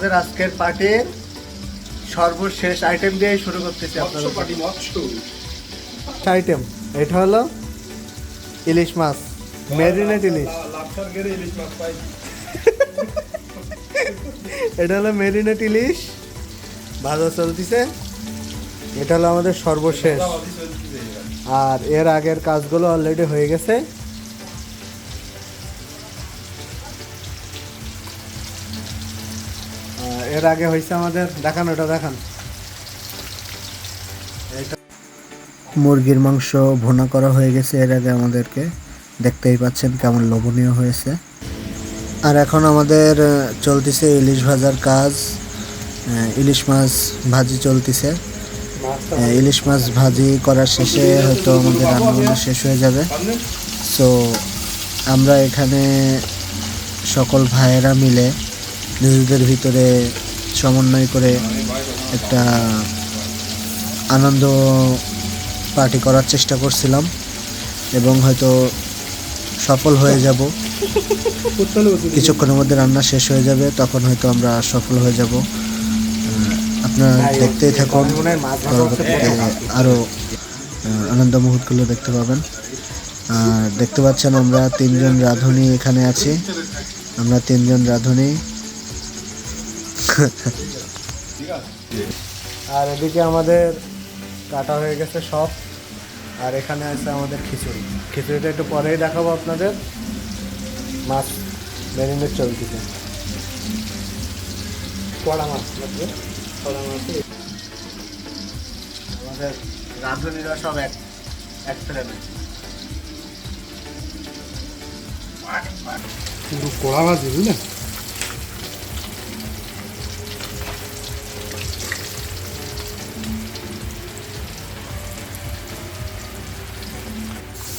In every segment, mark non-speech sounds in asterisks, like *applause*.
আমাদের আজকের পার্টির সর্বশেষ আইটেম দিয়ে শুরু করতেছি আপনাদের মৎস্য। আইটেম এটা হলো ইলিশ মাছ মেরিনেট ইলিশ। এটা হলো মেরিনেট ইলিশ ভাজা চলতেছে এটা হলো আমাদের সর্বশেষ। আর এর আগের কাজগুলো অলরেডি হয়ে গেছে। এর আগে হয়েছে আমাদের দেখান ওটা দেখান। এটা- মুরগির মাংস ভুনা করা হয়ে গেছে এর আগে আমাদেরকে। দেখতেই পাচ্ছেন কেমন লোভনীয় হয়েছে। আর এখন আমাদের চলতেছে ইলিশ ভাজার কাজ। ইলিশ মাছ ভাজি চলতেছে। ইলিশ মাছ ভাজি করার শেষে হয়তো আমাদের রান্নাবান্না শেষ হয়ে যাবে। সো আমরা এখানে সকল ভাইয়েরা মিলে নিজেদের ভিতরে সমন্বয় করে একটা আনন্দ পার্টি করার চেষ্টা করছিলাম এবং হয়তো সফল হয়ে যাব। কিছুক্ষণের মধ্যে রান্না শেষ হয়ে যাবে, তখন হয়তো আমরা সফল হয়ে যাব। আপনারা দেখতেই থাকুন আরও আনন্দ মুহূর্তগুলো দেখতে পাবেন। আর দেখতে পাচ্ছেন আমরা তিনজন রাঁধুনি এখানে আছি। আমরা তিনজন রাঁধুনি। আর এদিকে আমাদের কাটা হয়ে গেছে সব। আর এখানে আছে আমাদের খিচুড়ি। খিচুড়িটা একটু পরেই দেখাবো আপনাদের। মাছ মেরিনেট চলতেছে কড়া মাছ কড়া মাছ। আমাদের রাঁধুনিরা সব এক এক ফ্রেমে পুরো কড়া ভাজি বুঝলেন? লাগবে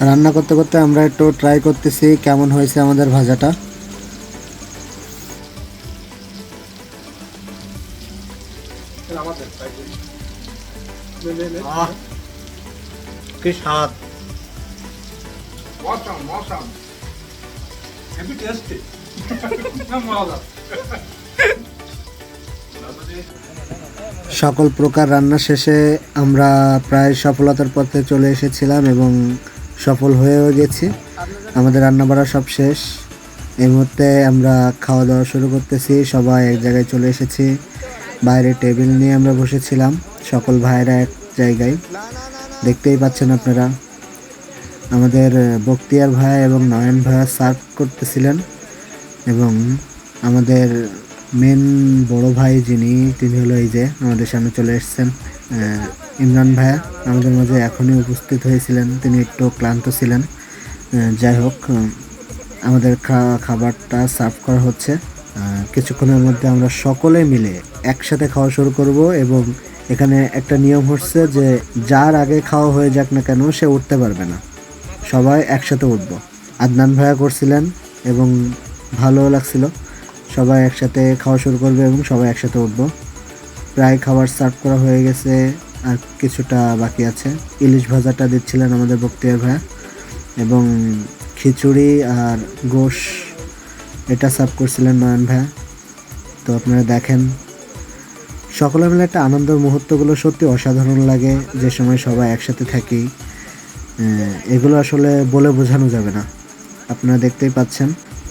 রান্না করতে করতে আমরা একটু ট্রাই করতেছি কেমন হয়েছে আমাদের ভাজাটা। কি স্বাদ। টেস্টি *laughs* মজা সকল প্রকার রান্না শেষে আমরা প্রায় সফলতার পথে চলে এসেছিলাম এবং সফল হয়েও গেছি। আমাদের রান্না বাড়া সব শেষ। এই মুহূর্তে আমরা খাওয়া দাওয়া শুরু করতেছি। সবাই এক জায়গায় চলে এসেছি। বাইরে টেবিল নিয়ে আমরা বসেছিলাম। সকল ভাইরা এক জায়গায়। দেখতেই পাচ্ছেন আপনারা। আমাদের বক্তিয়ার ভাই এবং নয়ন ভাইয়া সার্ভ করতেছিলেন এবং আমাদের মেন বড় ভাই যিনি, তিনি হলো এই যে আমাদের সামনে চলে এসেছেন ইমরান ভাইয়া। আমাদের মাঝে এখনই উপস্থিত হয়েছিলেন, তিনি একটু ক্লান্ত ছিলেন। যাই হোক আমাদের খাবারটা সার্ভ করা হচ্ছে। কিছুক্ষণের মধ্যে আমরা সকলে মিলে একসাথে খাওয়া শুরু করব এবং এখানে একটা নিয়ম হচ্ছে যে যার আগে খাওয়া হয়ে যাক না কেন, সে উঠতে পারবে না। সবাই একসাথে উঠবো। আদনান ভাইয়া করছিলেন এবং ভালো লাগছিল। সবাই একসাথে খাওয়া শুরু করবে এবং সবাই একসাথে উঠবো। প্রায় খাবার সার্ভ করা হয়ে গেছে, আর কিছুটা বাকি আছে। ইলিশ ভাজাটা দিচ্ছিলেন আমাদের বক্তিয়ার ভাইয়া এবং খিচুড়ি আর গোশ, এটা সার্ভ করছিলেন নয়ন ভাইয়া তো আপনারা দেখেন, সকলে মিলে একটা আনন্দের মুহূর্তগুলো সত্যি অসাধারণ লাগে যে সময় সবাই একসাথে থাকি। এগুলো আসলে বলে বোঝানো যাবে না। আপনারা দেখতেই পাচ্ছেন।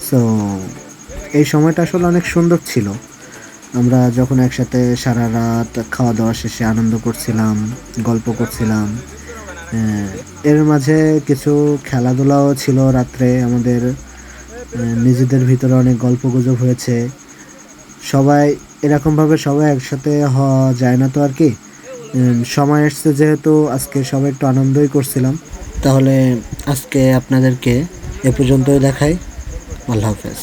সো এই সময়টা আসলে অনেক সুন্দর ছিল। আমরা যখন একসাথে সারা রাত খাওয়া দাওয়া শেষে আনন্দ করছিলাম, গল্প করছিলাম এর মাঝে কিছু খেলাধুলাও ছিল রাত্রে। আমাদের নিজেদের ভিতরে অনেক গল্প গুজব হয়েছে। সবাই, এরকমভাবে সবাই একসাথে হওয়া যায় না তো আর কি। সময় এসছে যেহেতু আজকে সবাই একটু আনন্দই করছিলাম। তাহলে আজকে আপনাদেরকে এ পর্যন্তই দেখাই। আল্লাহ হাফেজ।